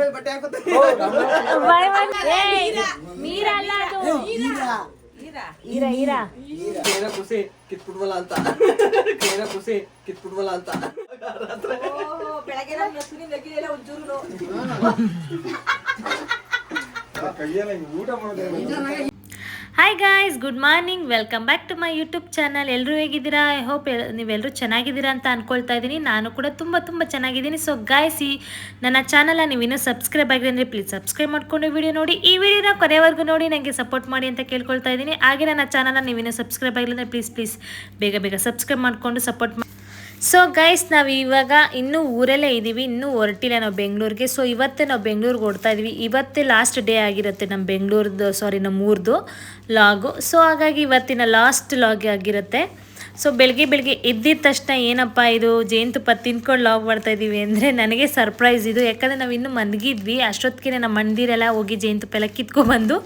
ಆಮೇಲೆ ಬಟ್ಟೆ. ಏಯ್, ಮೀರಾ ಅಲ್ಲ ಅದು. ಈರಾ ಈರಾ ಕೇನ ಖುಷಿ ಕಿತ್ಬಿಡ್ವಲ್ಲ ಅಂತ. ಕೇನ ಖುಷಿ ಕಿತ್ಬಿಡ್ವಲ್ಲ ಅಂತ. ಬೆಳಗ್ಗೆ ನಾನು ನಸುನಿ ನಗಿಲಿಲ್ಲ ಒಂಚೂರು. Hi guys good morning welcome back to my YouTube channel ಎಲ್ಲರೂ ಹೇಗಿದ್ದೀರಾ? ಐ ಹೋಪ್ ನೀವೆಲ್ಲರೂ ಚೆನ್ನಾಗಿದ್ದೀರಾ ಅಂತ ಅನ್ಕೊಳ್ತಾ ಇದ್ದೀನಿ. ನಾನು ಕೂಡ ತುಂಬ ತುಂಬ ಚೆನ್ನಾಗಿದ್ದೀನಿ. ಸೊ ಗಾಯ್ಸಿ ನನ್ನ ಚಾನಲ್ನ ನೀವು ಇನ್ನೂ ಸಬ್ಸ್ಕ್ರೈಬ್ ಆಗಿದೆ ಅಂದರೆ ಪ್ಲೀಸ್ ಸಬ್ಸ್ಕ್ರೈಬ್ ಮಾಡ್ಕೊಂಡು ವಿಡಿಯೋ ನೋಡಿ. ಈ ವಿಡಿಯೋನ ಕೊನೆವರೆಗೂ ನೋಡಿ ನನಗೆ ಸಪೋರ್ಟ್ ಮಾಡಿ ಅಂತ ಕೇಳ್ಕೊಳ್ತಾ ಇದ್ದೀನಿ. ಹಾಗೆ ನನ್ನ ಚಾನಲ್ನ ನೀವು ಇನ್ನೂ ಸಬ್ಸ್ಕ್ರೈಬ್ ಆಗಿಲ್ಲ ಅಂದರೆ ಪ್ಲೀಸ್ ಪ್ಲೀಸ್ ಬೇಗ ಬೇಗ ಸಬ್ಸ್ಕ್ರೈಬ್ ಮಾಡಿಕೊಂಡು ಸಪೋರ್ಟ್ ಮಾಡಿ ಸೊ ಗೈಸ್ ನಾವು ಇವಾಗ ಇನ್ನೂ ಊರಲ್ಲೇ ಇದ್ದೀವಿ ಇನ್ನೂ ಹೊರಟಿಲ್ಲ ನಾವು ಬೆಂಗಳೂರಿಗೆ. ಸೊ ಇವತ್ತೇ ನಾವು ಬೆಂಗಳೂರಿಗೆ ಓಡ್ತಾ ಇದ್ದೀವಿ ಇವತ್ತೇ ಲಾಸ್ಟ್ ಡೇ ಆಗಿರುತ್ತೆ ನಮ್ಮ ಬೆಂಗಳೂರ್ದು ಸಾರಿ ನಮ್ಮ ಊರ್ದು ಲಾಗು ಸೊ ಹಾಗಾಗಿ ಇವತ್ತಿನ ಲಾಸ್ಟ್ ಲಾಗ್ ಆಗಿರುತ್ತೆ. ಸೊ ಬೆಳಗ್ಗೆ ಬೆಳಗ್ಗೆ ಎದ್ದಿದ ತಕ್ಷಣ ಏನಪ್ಪ ಇದು? ಜೇನುತುಪ್ಪ ತಿನ್ಕೊಂಡು ಲಾಗ್ ಮಾಡ್ತಾ ಇದ್ದೀವಿ ಅಂದರೆ ನನಗೆ ಸರ್ಪ್ರೈಸ್ ಇದು. ಯಾಕಂದರೆ ನಾವು ಇನ್ನೂ ಮನ್ಗಿದ್ವಿ ಅಷ್ಟೊತ್ತಿಗೆ ನಮ್ಮ ಮಂದಿರೆಲ್ಲ ಹೋಗಿ ಜೇನುತುಪ್ಪ ಎಲ್ಲ ಕಿತ್ಕೊಬಂದು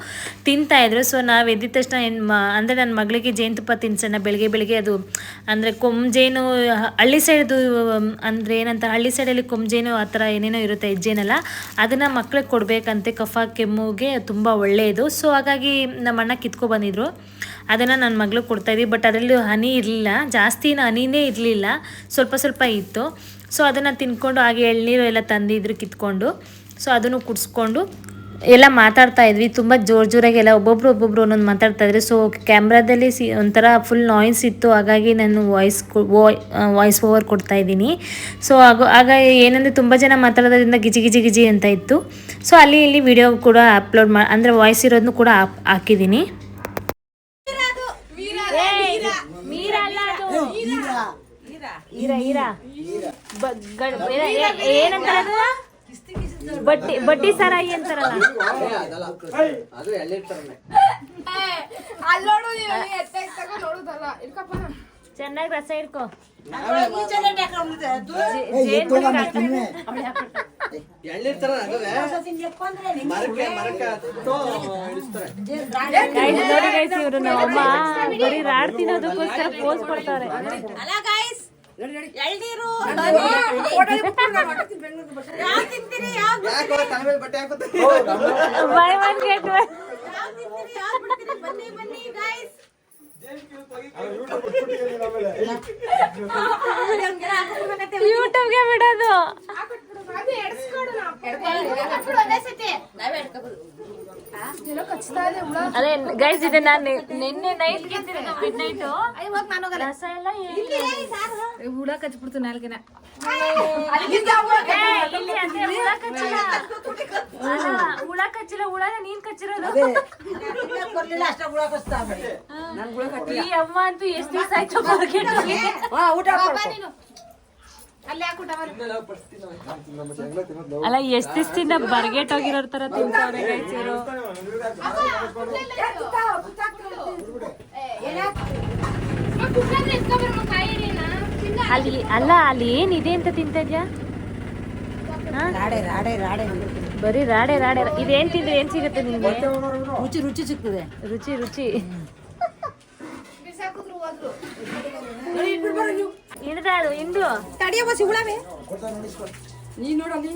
ತಿಂತಾಯಿದ್ರು ಸೊ ನಾವು ಎದ್ದಿದ ತಕ್ಷಣ ಏನು ಅಂದರೆ ನನ್ನ ಮಗಳಿಗೆ ಜೇನುತುಪ್ಪ ತಿನ್ಸೋಣ ಬೆಳಗ್ಗೆ ಬೆಳಗ್ಗೆ ಅದು, ಅಂದರೆ ಕೊಂಜೇನು ಹಳ್ಳಿ ಸೈಡ್ದು, ಅಂದರೆ ಏನಂತ, ಹಳ್ಳಿ ಸೈಡಲ್ಲಿ ಕೊಂಜೇನು ಆ ಥರ ಏನೇನೋ ಇರುತ್ತೆ ಹೆಜ್ಜೇನಲ್ಲ ಅದನ್ನು ಮಕ್ಳಿಗೆ ಕೊಡಬೇಕಂತೆ. ಕಫ, ಕೆಮ್ಮುಗೆ ತುಂಬ ಒಳ್ಳೆಯದು ಸೊ ಹಾಗಾಗಿ ನಮ್ಮ ಅಣ್ಣ ಕಿತ್ಕೊ ಬಂದಿದ್ರು. ಅದನ್ನು ನನ್ನ ಮಗಳು ಕೊಡ್ತಾಯಿದ್ವಿ ಬಟ್ ಅದರಲ್ಲಿ ಹನಿ ಇರಲಿಲ್ಲ. ಜಾಸ್ತಿ ಹನಿನೇ ಇರಲಿಲ್ಲ. ಸ್ವಲ್ಪ ಸ್ವಲ್ಪ ಇತ್ತು. ಸೊ ಅದನ್ನು ತಿನ್ಕೊಂಡು ಹಾಗೆ ಎಳ್ನೀರು ಎಲ್ಲ ತಂದಿದ್ರು ಕಿತ್ಕೊಂಡು. ಸೊ ಅದನ್ನು ಕುಡಿಸ್ಕೊಂಡು ಎಲ್ಲ ಮಾತಾಡ್ತಾ ಇದ್ವಿ. ತುಂಬ ಜೋರು ಜೋರಾಗಿ ಎಲ್ಲ ಒಬ್ಬೊಬ್ರು ಒಬ್ಬೊಬ್ರು ಒಂದೊಂದು ಮಾತಾಡ್ತಾ ಇದ್ರು. ಸೊ ಕ್ಯಾಮ್ರಾದಲ್ಲಿ ಸಿ ಒಂಥರ ಫುಲ್ ನಾಯ್ಸ್ ಇತ್ತು. ಹಾಗಾಗಿ ನಾನು ವಾಯ್ಸ್ ವಾಯ್ಸ್ ಓವರ್ ಕೊಡ್ತಾ ಇದ್ದೀನಿ. ಸೊ ಆಗ ಆಗ ಏನಂದರೆ ತುಂಬ ಜನ ಮಾತಾಡೋದ್ರಿಂದ ಗಿಜಿ ಗಿಜಿ ಗಿಜಿ ಅಂತ ಇತ್ತು. ಸೊ ಅಲ್ಲಿ ಇಲ್ಲಿ ವಿಡಿಯೋ ಕೂಡ ಅಪ್ಲೋಡ್ ಮಾ, ಅಂದರೆ ವಾಯ್ಸ್ ಇರೋದನ್ನು ಕೂಡ ಹಾಕ್- ಹಾಕಿದ್ದೀನಿ ಮೀರಾ ಅಲ್ಲ ಅದು ಈರಾ ಈರಾ ಬ- ಗಡ್- ಏ- ಏ- ಏನಂತಾರ ಅದು? ಬಟ್ಟಿ ಸರಾಯಿ ಸಾರಾಯಿ ಅಂತಾರಲ್ಲ. ಚೆನ್ನಾಗಿ ರಸ ಇಡ್ಕೋ ನೋಡಿ ಇವ್ರು ನಮ್ಮ ಅಮ್ಮ ಬರೀ ರಾಡ್ ತಿನ್ನೋದಕ್ಕೋಸ್ಕರ ಪೋಸ್ ಕೊಡ್ತಾರೆ. ಯಾವ್ ತಿಂತೀರಿ ಯಾವ್ ಯಾಕೆ ಬಟ್ಟೆ ಹಾಕೋತಾರೆ ಬೈ ಒನ್ ಗೆಟ್ ಒನ್ ಯಾವ್ ತಿಂತೀರಿ ಯಾವ್ ಬಿಡ್ತೀರಿ? ಬನ್ನಿ ಬನ್ನಿ ಗಾಯ್ಸ್ ಯೂಟ್ಯೂಬ್ಗೆ ಬಿಡೋದು. ಅದು ಗೈಸ್ ಇದೆ ನಾನು ನಿನ್ನೆ ನೈಟ್ ಮಿಡ್ ನೈಟ್ ರಸ ಎಲ್ಲ. ಹುಳ ಕಚ್ಬಿಡ್ತು ನಾಲ್ಕಿನ ಕಚ್ಚಿಲ್ಲ ಹುಳ ಹುಳನ ನೀನ್ ಕಚ್ಚಿರೋದು? ಈ ಅಮ್ಮ ಅಂತೂ ಎಷ್ಟು ದಿವಸ ಆಯ್ತು ಮಾರ್ಕೆಟ್ ಹೋಗಿ ಹಾ ಊಟ ನೀನು. ಅಲ್ಲೇ ಎಷ್ಟು ದಿವಸದಿಂದ ಬರ್ಗೆಟ್ ಹೋಗಿರೋರ್ ತರ ತಿಂತಾವ್ರೆ ಅಲ್ಲಿ ಅಲ್ಲ ಅಲ್ಲಿ ಏನಿದೆ ಅಂತ ತಿಂತ ಇದ್ಯಾ? ಹಾ? ರಾಡೆ ರಾಡೆ ರಾಡೆ. ಬರೀ ರಾಡೆ ರಾಡೆ. ಇದೇನ್ ತಿಂದ್ರೆ ಏನ್ ಸಿಗುತ್ತೆ ನಿಮ್ಗೆ? ರುಚಿ ರುಚಿ ಸಿಗ್ತದೆ. ರುಚಿ ರುಚಿ. ತಡಿಯ ಬಸ್ ಇವಳವೆ ನೀನ್ ನೋಡಲ್ಲಿ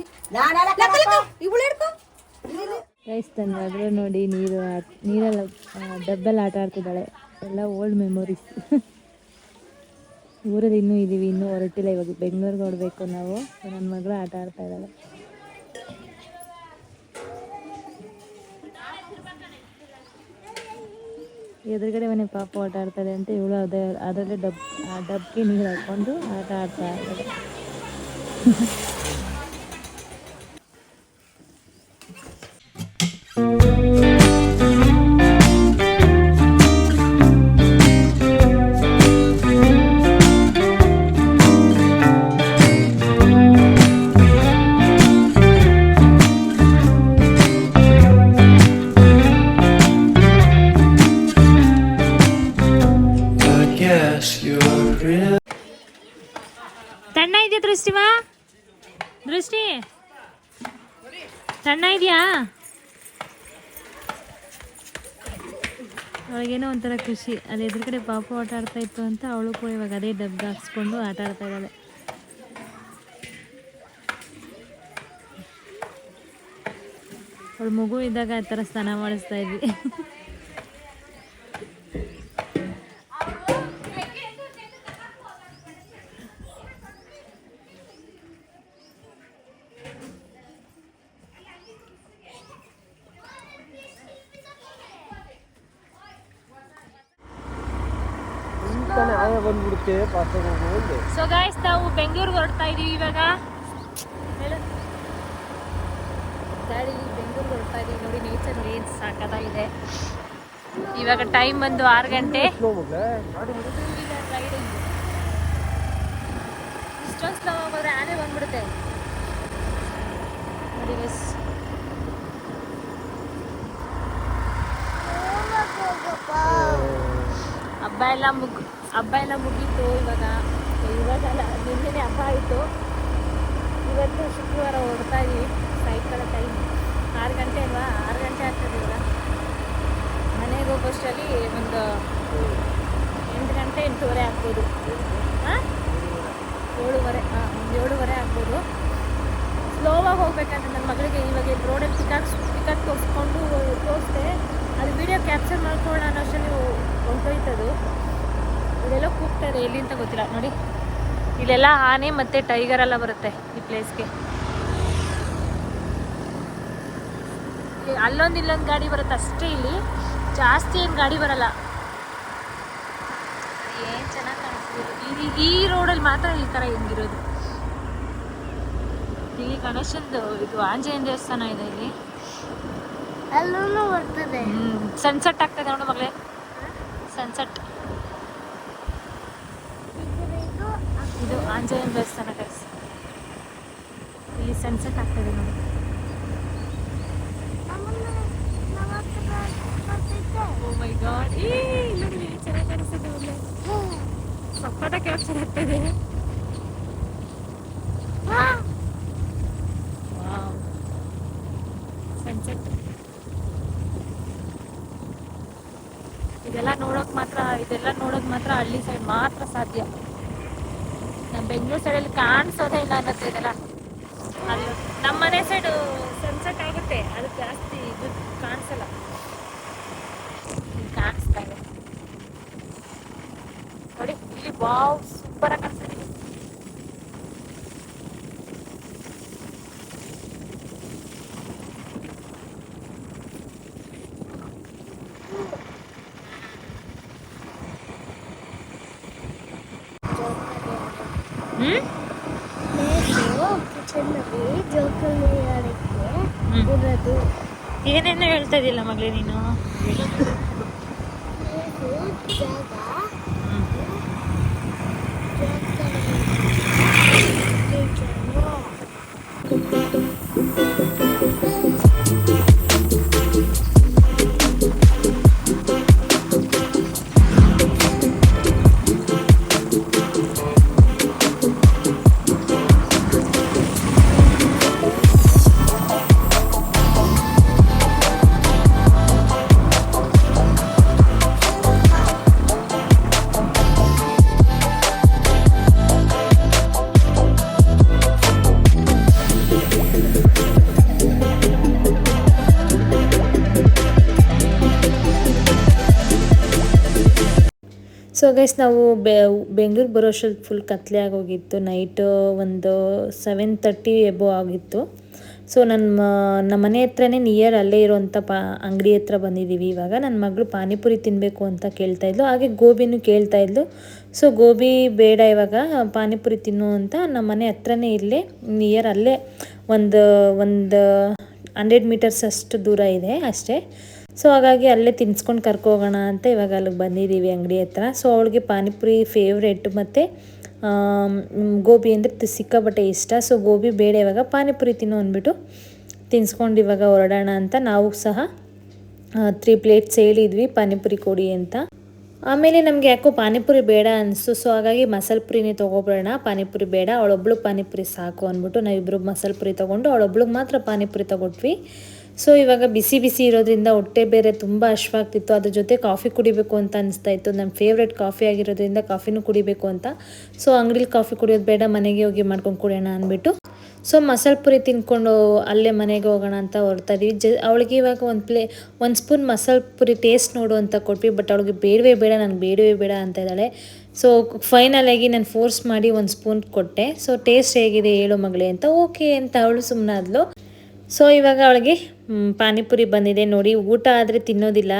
ಮಗಳು ನೋಡಿ ನೀರು ನೀರಲ್ಲ ನೀರೆಲ್ಲ ಡಬ್ಬೆಲ್ಲ ಆಟ ಆಡ್ತಿದ್ದಾಳೆ. ಎಲ್ಲ ಓಲ್ಡ್ ಮೆಮೊರೀಸ್ ಊರಲ್ಲಿ ಇನ್ನೂ ಇದ್ದೀವಿ ಇನ್ನೂ ಹೊರಟಿಲ್ಲ. ಇವಾಗ ಬೆಂಗಳೂರಿಗೆ ಹೊರಬೇಕು ನಾವು. ನನ್ನ ಮಗಳು ಆಟ ಆಡ್ತಾ ಇದ್ದಾಳೆ. ಎದುರುಗಡೆ ಮನೆ ಪಾಪ ಆಟ ಆಡ್ತಾರೆ ಅಂತ ಇವಳು ಅದೇ ಅದರಲ್ಲೇ ಡಬ್ ಆ ಡಬ್ಗೆ ನೀರು ಹಾಕೊಂಡು ಆಟ ಆಡ್ತಾ ಇದ್ದಾಳೆ. ಸಣ್ಣ ಇದೆಯಾ? ಅವಳಿಗೇನೋ ಒಂಥರ ಖುಷಿ. ಅಲ್ಲಿ ಎದುರುಗಡೆ ಪಾಪು ಆಟ ಆಡ್ತಾ ಇತ್ತು ಅಂತ ಅವಳು ಕೂಡ ಇವಾಗ ಅದೇ ಡಬ್ಬ ಹಾಕ್ಸ್ಕೊಂಡು ಆಟ ಆಡ್ತಾ ಇದ್ದಾಳೆ. ಅವಳು ಮಗು ಇದ್ದಾಗ ಆ ಥರ ಸ್ನಾನ ಮಾಡಿಸ್ತಾ ಇದ್ವಿ. ಬಂದ್ಬಿಡುತ್ತೆ ಸೊ ಗಾಯ್ಸ್ ನಾವು ಬೆಂಗಳೂರಿಗೆ ಹೊರಡ್ತಾ ಇದೀವಿ ಇವಾಗ. ಗಾಡೀಲಿ ಬೆಂಗಳೂರಿಗೆ ಹೊರಡ್ತಾ ಇದೀವಿ ನೋಡಿ ನೇಚರ್ ಏನು ಸಾಕದಾಗಿದೆ ಇವಾಗ ಟೈಮ್ ಬಂದು ಆರು ಗಂಟೆ. ಇಷ್ಟೊಂದು ಸ್ಲೋ ಆಗೋದ್ರೆ ಆನೆ ಬಂದ್ಬಿಡುತ್ತೆ. ನೋಡಿ ಬಸ್ ಹಬ್ಬ ಎಲ್ಲ ಮುಗ್, ಹಬ್ಬ ಎಲ್ಲ ಮುಗೀತು ಇವಾಗ. ಇವಾಗಲ್ಲ ನಿನ್ನೆ ಹಬ್ಬ ಆಯಿತು. ಇವತ್ತು ಶುಕ್ರವಾರ ಹೊಡ್ತಾ ಇದ್ದೀವಿ ಸಾಯಂಕಾಲ ಟೈಮ್ ಆರು ಗಂಟೆ ಅಲ್ವಾ? ಆರು ಗಂಟೆ ಆಗ್ತದೆ ಇವಾಗ. ಮನೆಗೆ ಹೋಗೋಷ್ಟರಲ್ಲಿ ಒಂದು ಎಂಟು ಗಂಟೆ, ಎಂಟೂವರೆ ಆಗ್ಬೋದು. ಹಾಂ? ಏಳುವರೆ, ಹಾಂ, ಒಂದು ಏಳುವರೆ ಆಗ್ಬೋದು. ಸ್ಲೋವಾಗಿ ಹೋಗ್ಬೇಕಂದ್ರೆ ನನ್ನ ಮಗಳಿಗೆ ಇವಾಗ ರೋಡಲ್ಲಿ ಟಿಕೆಟ್ ಟಿಕೆಟ್ ತೋರಿಸ್ಕೊಂಡು ತೋರಿಸ್ದೆ. ಅದು ವಿಡಿಯೋ ಕ್ಯಾಪ್ಚರ್ ಮಾಡ್ಕೊಳ್ಳೋಣ ನೀವು ಹೊಂಟೋಯ್ತದು. ಇದೆಲ್ಲ ಕೂಗ್ತಾರೆ ಎಲ್ಲಿ ಅಂತ ಗೊತ್ತಿಲ್ಲ. ನೋಡಿ, ಇಲ್ಲೆಲ್ಲ ಆನೆ ಮತ್ತು ಟೈಗರ್ ಎಲ್ಲ ಬರುತ್ತೆ ಈ ಪ್ಲೇಸ್ಗೆ ಅಲ್ಲೊಂದು ಇಲ್ಲೊಂದು ಗಾಡಿ ಬರುತ್ತೆ ಅಷ್ಟೇ ಇಲ್ಲಿ. ಜಾಸ್ತಿ ಏನು ಗಾಡಿ ಬರಲ್ಲ. ಏನು ಚೆನ್ನಾಗಿ ಕಾಣಿಸ್ತಿದೆ. ಈ- ಈ ರೋಡಲ್ಲಿ ಮಾತ್ರ ಈ ಥರ ಹೆಂಗಿರೋದು. ಇಲ್ಲಿ ಗಣೇಶಂದು ಇದು ಆಂಜನೇಯ ದೇವಸ್ಥಾನ ಇದೆ ಇಲ್ಲಿ. ಅಲ್ಲೂ ಬರ್ತದೆ. ಸನ್ಸೆಟ್ ಆಗ್ತದೆ ನೋಡು ಮಗಳೇ. ಸನ್ಸೆಟ್ ಇದು ಆಂಜನೇಯ ದೇವಸ್ಥಾನ ಗೈಸ್ ಇಲ್ಲಿ ಸನ್ಸೆಟ್ ಆಗ್ತದೆ ನೋಡಿ. ಓ ಮೈ ಗಾಡ್ ನೋಡಿ ಚೆನ್ನಾಗಿ ಕಾಣಿಸ್ತಿದೆ ಕ್ಯಾಪ್ಚರ್ ಆಗ್ತದೆ ಸನ್ಸೆಟ್ ಇದೆಲ್ಲ ನೋಡೋಕೆ ಮಾತ್ರ, ಇದೆಲ್ಲ ನೋಡೋದು ಮಾತ್ರ ಹಳ್ಳಿ ಸೈಡ್ ಮಾತ್ರ ಸಾಧ್ಯ. ನಮ್ಮ ಬೆಂಗಳೂರು ಸೈಡಲ್ಲಿ ಕಾಣಿಸೋದೇ ಇಲ್ಲ ಅನ್ನತ್ತೆ ಇದೆಲ್ಲ. ಅಲ್ಲಿ ನಮ್ಮ ಮನೆ ಸೈಡು ಸನ್ಸೆಟ್ ಆಗುತ್ತೆ, ಅದು ಜಾಸ್ತಿ ಇದು ಕಾಣಿಸಲ್ಲ. ಕಾಣಿಸ್ತಾ ಇದೆ. ನೋಡಿ, ಇಲ್ಲಿ ವಾವ್ ಸೂಪರ್ ಆಗಿ ಏನೇನೋ ಹೇಳ್ತಾ ಇದೆಯಲ್ಲ ಮಗಳೇ ನೀನು ಗೈಸ್ ನಾವು ಬೆ, ಬೆಂಗಳೂರು ಬರೋ ಅಷ್ಟೊತ್ತು ಫುಲ್ ಕತ್ಲೆ ಆಗೋಗಿತ್ತು. ನೈಟ್ ಒಂದು ಸೆವೆನ್ ತರ್ಟಿ ಎಬೋ ಆಗಿತ್ತು. ಸೊ ನನ್ನ ನಮ್ಮ ಮನೆ ಹತ್ರನೇ ನಿಯರ್ ಅಲ್ಲೇ ಇರೋವಂಥ ಪಾ, ಅಂಗಡಿ ಹತ್ರ ಬಂದಿದ್ದೀವಿ ಇವಾಗ ನನ್ನ ಮಗಳು ಪಾನಿಪುರಿ ತಿನ್ನಬೇಕು ಅಂತ ಕೇಳ್ತಾ ಇದ್ಲು. ಹಾಗೆ ಗೋಬಿನೂ ಕೇಳ್ತಾ ಇದ್ಲು. ಸೊ ಗೋಬಿ ಬೇಡ ಇವಾಗ, ಪಾನಿಪುರಿ ತಿನ್ನು ಅಂತ ನಮ್ಮ ಮನೆ ಹತ್ರನೇ ಇಲ್ಲೇ ನಿಯರ್ ಅಲ್ಲೇ ಒಂದು ಒಂದು ಹಂಡ್ರೆಡ್ ಮೀಟರ್ಸ್ ಅಷ್ಟು ದೂರ ಇದೆ ಅಷ್ಟೇ. ಸೊ ಹಾಗಾಗಿ ಅಲ್ಲೇ ತಿನ್ಸ್ಕೊಂಡು ಕರ್ಕೋಗೋಣ ಅಂತ ಇವಾಗ ಅಲ್ಲಿಗೆ ಬಂದಿದ್ದೀವಿ ಅಂಗಡಿ ಹತ್ರ. ಸೊ ಅವಳಿಗೆ ಪಾನಿಪುರಿ ಫೇವ್ರೇಟ್ ಮತ್ತು ಗೋಬಿ ಅಂದರೆ ಸಿಕ್ಕಾಪಟ್ಟೆ ಇಷ್ಟ. ಸೊ ಗೋಬಿ ಬೇಡ ಇವಾಗ, ಪಾನಿಪುರಿ ತಿನ್ನು ಅಂದ್ಬಿಟ್ಟು ತಿನ್ಸ್ಕೊಂಡು ಇವಾಗ ಹೊರಡೋಣ ಅಂತ ನಾವು ಸಹ ತ್ರೀ ಪ್ಲೇಟ್ಸ್ ಹೇಳಿದ್ವಿ, ಪಾನಿಪುರಿ ಕೊಡಿ ಅಂತ. ಆಮೇಲೆ ನಮಗೆ ಯಾಕೋ ಪಾನಿಪುರಿ ಬೇಡ ಅನಿಸ್ತು. ಸೊ ಹಾಗಾಗಿ ಮಸಾಲೆ ಪುರಿನೇ ತೊಗೊಬಿಡೋಣ. ಪಾನಿಪುರಿ ಬೇಡ, ಅವಳೊಬ್ಳು ಪಾನಿಪುರಿ ಸಾಕು ಅಂದ್ಬಿಟ್ಟು ನಾವಿಬ್ಬರು ಮಸಾಲೆ ಪುರಿ ತೊಗೊಂಡು ಅವಳೊಬ್ಳಿಗೆ ಮಾತ್ರ ಪಾನಿಪುರಿ ತೊಗೊಟ್ವಿ. ಸೊ ಇವಾಗ ಬಿಸಿ ಬಿಸಿ ಇರೋದ್ರಿಂದ ಹೊಟ್ಟೆ ಬೇರೆ ತುಂಬ ಹಶ್ವಾಗ್ತಿತ್ತು ಅದ್ರ ಜೊತೆ ಕಾಫಿ ಕುಡಿಬೇಕು ಅಂತ ಅನಿಸ್ತಾ ಇತ್ತು. ನನ್ನ ಫೇವ್ರೇಟ್ ಕಾಫಿ ಆಗಿರೋದ್ರಿಂದ ಕಾಫಿನೂ ಕುಡಿಬೇಕು ಅಂತ. ಸೊ ಅಂಗಡಿಲಿ ಕಾಫಿ ಕುಡಿಯೋದು ಬೇಡ, ಮನೆಗೆ ಹೋಗಿ ಮಾಡ್ಕೊಂಡು ಕುಡಿಯೋಣ ಅಂದ್ಬಿಟ್ಟು. ಸೊ ಮಸಾಲೆ ಪುರಿ ತಿನ್ಕೊಂಡು ಅಲ್ಲೇ ಮನೆಗೆ ಹೋಗೋಣ ಅಂತ ಹೊರ್ತಾ ಜ, ಅವಳಿಗೆ ಇವಾಗ ಒಂದು ಪ್ಲೇ, ಒಂದು ಸ್ಪೂನ್ ಮಸಾಲೆ ಪುರಿ ಟೇಸ್ಟ್ ನೋಡು ಅಂತ ಕೊಟ್ವಿ ಬಟ್ ಅವಳಿಗೆ ಬೇಡವೇ ಬೇಡ, ನನಗೆ ಬೇಡವೇ ಬೇಡ ಅಂತ ಇದ್ದಾಳೆ. ಸೊ ಫೈನಲಾಗಿ ನಾನು ಫೋರ್ಸ್ ಮಾಡಿ ಒಂದು ಸ್ಪೂನ್ ಕೊಟ್ಟೆ. ಸೊ ಟೇಸ್ಟ್ ಹೇಗಿದೆ ಹೇಳು ಮಗಳೇ ಅಂತ. ಓಕೆ ಅಂತ ಅವಳು ಸುಮ್ಮನಾದ್ಲು ಸೊ ಇವಾಗ ಅವಳಿಗೆ ಪಾನಿಪುರಿ ಬಂದಿದೆ ನೋಡಿ. ಊಟ ಆದರೆ ತಿನ್ನೋದಿಲ್ಲ.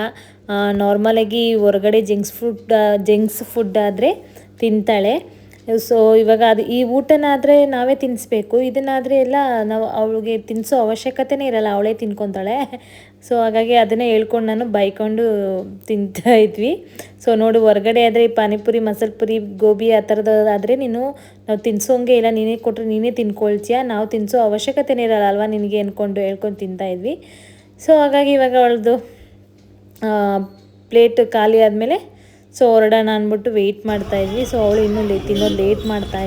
ನಾರ್ಮಲಾಗಿ ಹೊರಗಡೆ ಜಂಕ್ಸ್ ಫುಡ್ ಜಂಕ್ಸ್ ಫುಡ್ ಆದರೆ ತಿಂತಾಳೆ. ಸೊ ಇವಾಗ ಅದು ಈ ಊಟನಾದರೆ ನಾವೇ ತಿನ್ನಿಸ್ಬೇಕು ಇದನ್ನಾದರೆ ಎಲ್ಲ ನಾವು ಅವಳಿಗೆ ತಿನ್ನಿಸೋ ಅವಶ್ಯಕತೆನೇ ಇರಲ್ಲ. ಅವಳೇ ತಿನ್ಕೊತಾಳೆ. ಸೊ ಹಾಗಾಗಿ ಅದನ್ನೇ ಹೇಳ್ಕೊಂಡು ನಾನು ಬೈಕೊಂಡು ತಿಂತಾ ಇದ್ವಿ. ಸೊ ನೋಡು ಹೊರಗಡೆ ಆದರೆ ಈ ಪಾನಿಪುರಿ ಮಸಾಲೆ ಪುರಿ ಗೋಬಿ ಆ ಥರದಾದರೆ ಆದರೆ ನೀನು ನಾವು ತಿನ್ಸೋಂಗೆ ಇಲ್ಲ ನೀನೇ ಕೊಟ್ಟರೆ ನೀನೇ ತಿನ್ಕೊಳ್ತೀಯ ನಾವು ತಿನ್ಸೋ ಅವಶ್ಯಕತೆನೇ ಇರಲ್ಲ ಅಲ್ವಾ ನಿನಗೆ ಅಂದ್ಕೊಂಡು ಹೇಳ್ಕೊಂಡು ತಿಂತಾ ಇದ್ವಿ. ಸೊ ಹಾಗಾಗಿ ಇವಾಗ ಅವಳದು ಪ್ಲೇಟ್ ಖಾಲಿ ಆದಮೇಲೆ ಸೊ ಹೊರಡೋಣ ಅಂದ್ಬಿಟ್ಟು ವೆಯ್ಟ್ ಮಾಡ್ತಾ ಇದ್ವಿ. ಸೊ ಅವಳು ಇನ್ನೂ ಲೇ ತಿನ್ನೋದು ಲೇಟ್ ಮಾಡ್ತಾ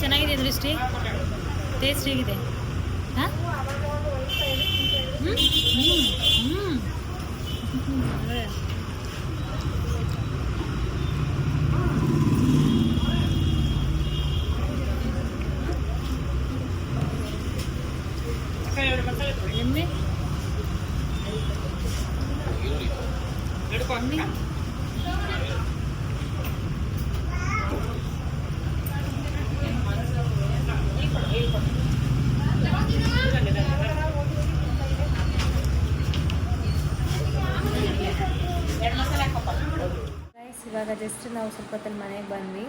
ಚೆನ್ನಾಗಿದೆ ದೃಷ್ಟಿ ಟೇಸ್ಟ್ ಹೇಗಿದೆ? ಹಾಂ? ಎಮ್ಮೆ ಇವಾಗ ಜಸ್ಟ್ ನಾವು ಸ್ವಲ್ಪ ಹೊತ್ತಲ್ಲಿ ಮನೆಗೆ ಬಂದ್ವಿ.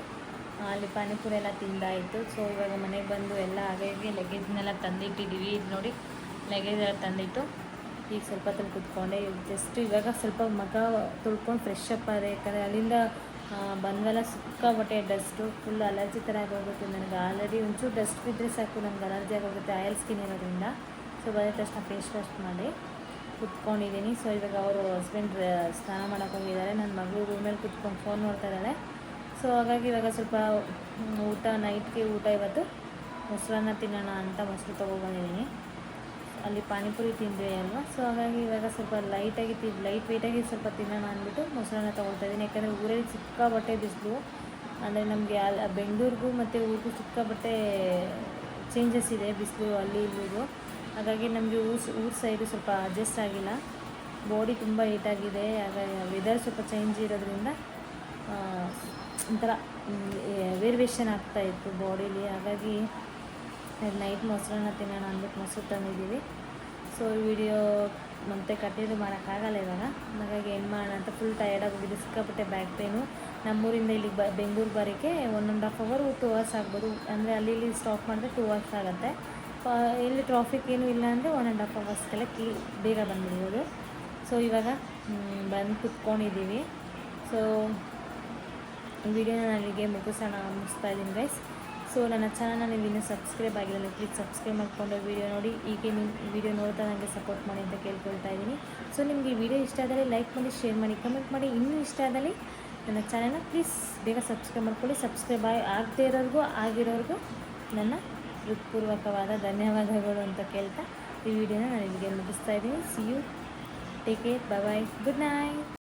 ಅಲ್ಲಿ ಪಾನಿಪುರಿ ಎಲ್ಲ ತಿಂದಾಯಿತು. ಸೊ ಇವಾಗ ಮನೆಗೆ ಬಂದು ಎಲ್ಲ ಹಾಗಾಗಿ ಲಗೇಜ್ನೆಲ್ಲ ತಂದಿಟ್ಟಿದ್ದೀವಿ ಇದು ನೋಡಿ ಲಗೇಜ್ ಎಲ್ಲ ತಂದಿಟ್ಟು ಈಗ ಸ್ವಲ್ಪ ಹೊತ್ತಲ್ಲಿ ಕುತ್ಕೊಂಡೆ ಜಸ್ಟ್ ಇವಾಗ ಸ್ವಲ್ಪ ಮಗ ತುಳ್ಕೊಂಡು ಫ್ರೆಶ್ ಅಪ್ ಆದರೆ ಯಾಕಂದರೆ ಅಲ್ಲಿಂದ ಬಂದವೆಲ್ಲ ಸುಕ್ಕ ಸಿಕ್ಕಾಬಟ್ಟೆ ಡಸ್ಟು ಫುಲ್ ಅಲರ್ಜಿ ಥರ ಆಗೋಗುತ್ತೆ ನನಗೆ. ಆಲ್ರೆಡಿ ಒಂಚೂರು ಡಸ್ಟ್ ಬಿದ್ದರೆ ಸಾಕು ನನಗೆ ಅಲರ್ಜಿ ಆಗೋಗುತ್ತೆ ಆಯಿಲ್ ಸ್ಕಿನ್ ಇರೋದ್ರಿಂದ. ಸೊ ಬಂದ ತಕ್ಷಣ ಫೇಸ್ ವಾಶ್ ಮಾಡಿ. ಕುತ್ಕೊಂಡಿದ್ದೀನಿ. ಸೊ ಇವಾಗ ಅವರು ಹಸ್ಬೆಂಡ್ ಸ್ನಾನ ಮಾಡೋಕೆ ಹೋಗಿದ್ದಾರೆ. ನನ್ನ ಮಗಳು ರೂಮಲ್ಲಿ ಕುತ್ಕೊಂಡು ಫೋನ್ ನೋಡ್ತಾ ಇದ್ದಾಳೆ. ಸೊ ಹಾಗಾಗಿ ಇವಾಗ ಸ್ವಲ್ಪ ಊಟ ನೈಟ್ಗೆ ಊಟ ಇವತ್ತು. ಮೊಸರನ್ನ ತಿನ್ನೋಣ ಅಂತ ಮೊಸರು ತೊಗೊಬಂದಿದ್ದೀನಿ ಅಲ್ಲಿ ಪಾನಿಪುರಿ ತಿಂದ್ವಿ ಅಲ್ವಾ? ಸೊ ಹಾಗಾಗಿ ಇವಾಗ ಸ್ವಲ್ಪ ಲೈಟಾಗಿ ತಿ ಲೈಟ್ ವೇಟಾಗಿ ಸ್ವಲ್ಪ ತಿನ್ನೋಣ ಅಂದ್ಬಿಟ್ಟು ಮೊಸರನ್ನ ತೊಗೊಳ್ತಾ ಇದ್ದೀನಿ. ಯಾಕಂದರೆ ಊರಲ್ಲಿ ಸಿಕ್ಕಾಬಟ್ಟೆ ಬಿಸಿಲು. ಅಂದರೆ ನಮಗೆ ಅಲ್ಲಿ ಬೆಂಗಳೂರಿಗೂ ಮತ್ತು ಊರಿಗೂ ಸಿಕ್ಕಾಬಟ್ಟೆ ಚೇಂಜಸ್ ಇದೆ, ಬಿಸಿಲು, ಅಲ್ಲಿ ಇಲ್ಲಿಗೂ. ಹಾಗಾಗಿ ನಮಗೆ ಊರ್ ಊರ ಸೈಡು ಸ್ವಲ್ಪ ಅಡ್ಜಸ್ಟ್ ಆಗಿಲ್ಲ. ಬಾಡಿ ತುಂಬ ಹೀಟಾಗಿದೆ ಹಾಗಾಗಿ ವೆದರ್ ಸ್ವಲ್ಪ ಚೇಂಜ್ ಇರೋದ್ರಿಂದ ಒಂಥರ ಆಗ್ತಾ ಇತ್ತು ಬಾಡೀಲಿ ಹಾಗಾಗಿ ನೈಟ್ ಮೊಸರನ್ನ ತಿನ್ನೋಣ ಅಂದ್ಬಿಟ್ಟು ಮೊಸರು ತಂದಿದ್ದೀವಿ. ಸೊ ಈ ವಿಡಿಯೋ ಮತ್ತೆ ಕಟ್ಟಿದ್ದು ಮಾಡೋಕ್ಕಾಗಲ್ಲ ಇವಾಗ. ಹಾಗಾಗಿ ಏನು ಮಾಡೋಣ ಅಂತ ಫುಲ್ ಟಯರ್ಡ್ ಆಗೋಗಿದೆ ಸಿಕ್ಕಾಪಟ್ಟೆ ಬ್ಯಾಕ್ ಪೇನು ನಮ್ಮೂರಿಂದ ಇಲ್ಲಿಗೆ ಬ, ಬೆಂಗಳೂರು ಬರೋಕ್ಕೆ one half hour two hours ಆಗ್ಬೋದು. ಅಂದರೆ ಅಲ್ಲಿ ಇಲ್ಲಿ ಸ್ಟಾಪ್ ಮಾಡಿದ್ರೆ ಟೂ ಅವರ್ಸ್ ಆಗುತ್ತೆ. ಇಲ್ಲಿ ಟ್ರಾಫಿಕ್ ಏನೂ ಇಲ್ಲ ಅಂದರೆ ಒನ್ ಆ್ಯಂಡ್ ಹಾಫ್ ಅವರ್ಸ್ಗೆಲ್ಲ ಕಿ ಬೇಗ ಬಂದ್ಬಿಡ್ಬೋದು. ಸೊ ಇವಾಗ ಬಂದು ಕುತ್ಕೊಂಡಿದ್ದೀವಿ. ಸೊ ವಿಡಿಯೋನ ನನಗೆ ಮುಗಿಸೋಣ, ಮುಗಿಸ್ತಾ ಇದ್ದೀನಿ ಗೈಸ್ ಸೊ ನನ್ನ ಚಾನಲ್ನ ನೀವು ಇನ್ನೂ ಸಬ್ಸ್ಕ್ರೈಬ್ ಆಗಿಲ್ಲ ಪ್ಲೀಸ್ ಸಬ್ಸ್ಕ್ರೈಬ್ ಮಾಡಿಕೊಂಡು ವಿಡಿಯೋ ನೋಡಿ. ಹೀಗೆ ನಿಮ್ಮ ವಿಡಿಯೋ ನೋಡ್ತಾ ನನಗೆ ಸಪೋರ್ಟ್ ಮಾಡಿ ಅಂತ ಕೇಳ್ಕೊಳ್ತಾ ಇದ್ದೀನಿ. ಸೊ ನಿಮಗೆ ವಿಡಿಯೋ ಇಷ್ಟ ಆದರೆ ಲೈಕ್ ಮಾಡಿ ಶೇರ್ ಮಾಡಿ ಕಮೆಂಟ್ ಮಾಡಿ. ಇನ್ನೂ ಇಷ್ಟ ಆದಲ್ಲಿ ನನ್ನ ಚಾನಲ್ನ ಪ್ಲೀಸ್ ಬೇಗ ಸಬ್ಸ್ಕ್ರೈಬ್ ಮಾಡ್ಕೊಳ್ಳಿ. ಸಬ್ಸ್ಕ್ರೈಬ್ ಆಗಿ, ಆಗದೇ ಇರೋರಿಗೂ, ಆಗಿರೋರಿಗೂ ನನ್ನ ಹೃತ್ಪೂರ್ವಕವಾದ ಧನ್ಯವಾದಗಳು ಅಂತ ಕೇಳ್ತಾ ಈ ವಿಡಿಯೋನ ನಾನು ಇಲ್ಲಿಗೆ ಮುಗಿಸ್ತಾ ಇದ್ದೀನಿ. See you take care bye good night